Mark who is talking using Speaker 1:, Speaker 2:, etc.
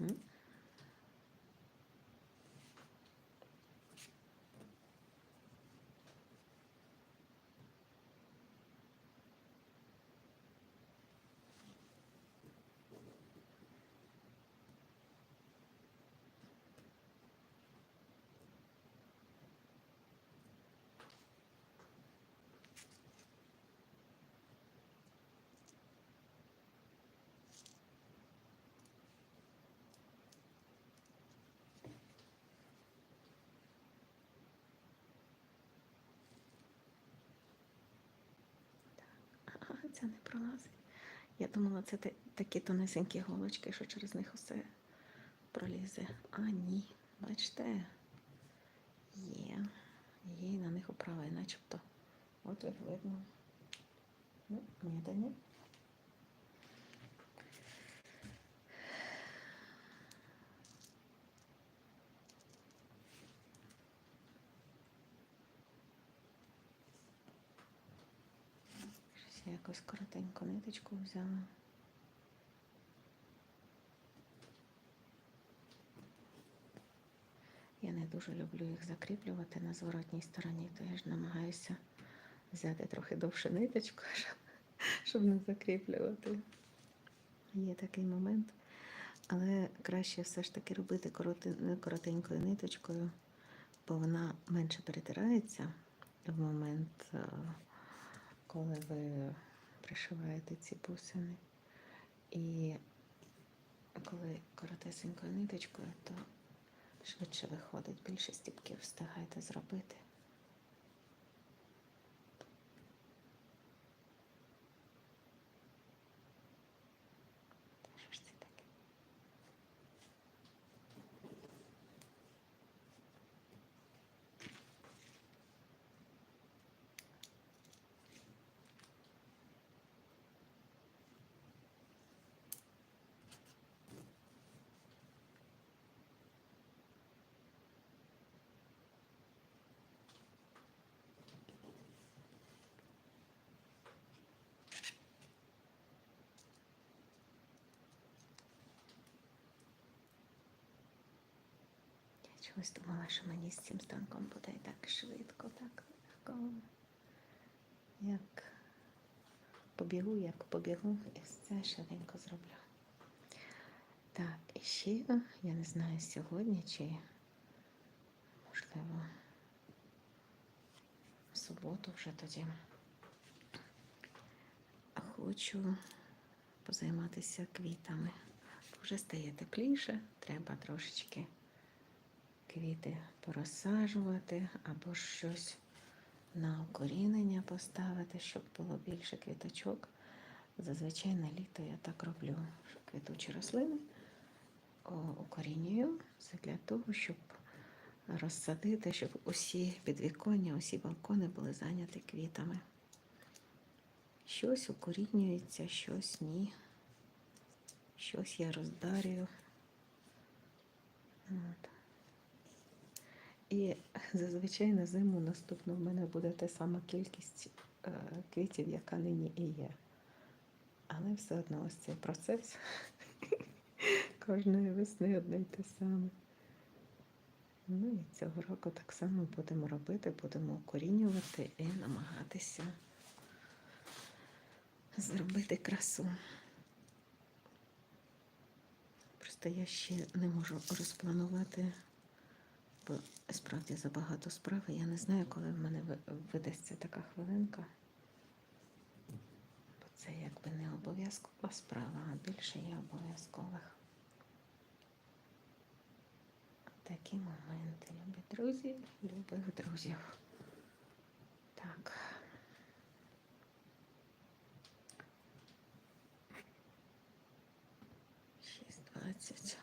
Speaker 1: А, не пролазить. Я думала, це та- такі тонесенькі голочки, що через них усе пролізе. А ні, бачите, є. Є на них управа, і начебто. От видно. Ну, ні, та ні. Щось я якось коротеньку ниточку взяла. Я не дуже люблю їх закріплювати на зворотній стороні, то я ж намагаюся взяти трохи довше ниточку, щоб, не закріплювати. Є такий момент. Але краще все ж таки робити коротенькою ниточкою, бо вона менше перетирається в момент, е, коли ви пришиваєте ці бусини. І коли коротесенькою ниточкою, то швидше виходить, більше стіпків встигаєте зробити. Чогось думала, що мені з цим станком буде так швидко, так легко. Як побігу, як побігу, і все швиденько зроблю. Так, і ще, я не знаю, сьогодні чи, можливо, в суботу вже тоді. Хочу позайматися квітами. Вже стає тепліше, треба трошечки квіти порозсаджувати або щось на укорінення поставити, щоб було більше квіточок. Зазвичай на літо я так роблю, що квітучі рослини укорінюю. Це для того, щоб розсадити, щоб усі підвіконня, усі балкони були зайняті квітами. Щось укорінюється, щось ні. Щось я роздарюю. От. І зазвичай на зиму наступно в мене буде та сама кількість е, квітів, яка нині і є. Але все одно ось цей процес кожної весни одне й те саме. Ну і цього року так само будемо робити, будемо укорінювати і намагатися зробити красу. Просто я ще не можу розпланувати, Бо справді забагато справи. Я не знаю, коли в мене видасться така хвилинка, бо це якби не обов'язкова справа, а більше є обов'язкових. Такі моменти, любі друзі, любих друзів. Так. Шість двадцять.